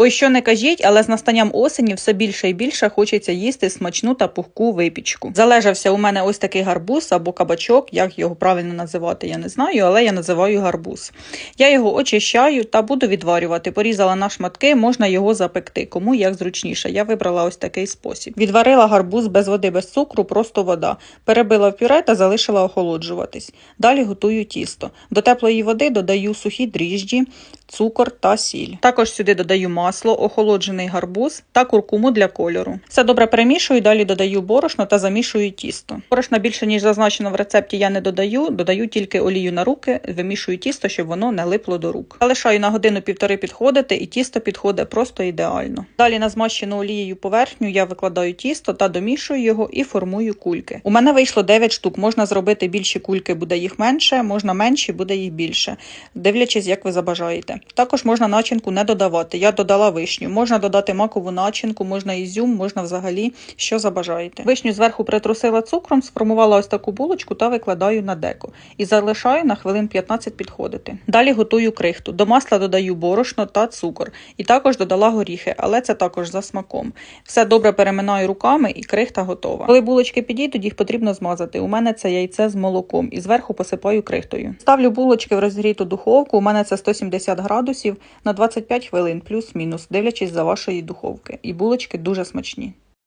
Ой, що не кажіть, але з настанням осені все більше і більше хочеться їсти смачну та пухку випічку. Залежався у мене ось такий гарбуз або кабачок, як його правильно називати, я не знаю, але я називаю гарбуз. Я його очищаю та буду відварювати. Порізала на шматки, можна його запекти, кому як зручніше. Я вибрала ось такий спосіб. Відварила гарбуз без води, без цукру, просто вода. Перебила в пюре та залишила охолоджуватись. Далі готую тісто. До теплої води додаю сухі дріжджі, цукор та сіль. Також сюди додаю масло, охолоджений гарбуз та куркуму для кольору. Все добре перемішую, далі додаю борошно та замішую тісто. Борошна більше, ніж зазначено в рецепті, я не додаю, додаю тільки олію на руки, вимішую тісто, щоб воно не липло до рук. Залишаю на годину-півтори підходити, і тісто підходить просто ідеально. Далі на змащену олією поверхню я викладаю тісто та домішую його і формую кульки. У мене вийшло 9 штук. Можна зробити більші кульки, буде їх менше, можна менші, буде їх більше, дивлячись, як ви забажаєте. Також можна начинку не додавати. Я додала вишню. Можна додати макову начинку, можна ізюм, можна взагалі що забажаєте. Вишню зверху притрусила цукром, сформувала ось таку булочку та викладаю на деко. І залишаю на хвилин 15 підходити. Далі готую крихту. До масла додаю борошно та цукор. І також додала горіхи, але це також за смаком. Все добре переминаю руками і крихта готова. Коли булочки підійдуть, їх потрібно змазати. У мене це яйце з молоком і зверху посипаю крихтою. Ставлю булочки в розгріту духовку. У мене це 170 градусів на 25 хвилин, плюс-мінус, дивлячись за вашої духовки. І булочки дуже смачні.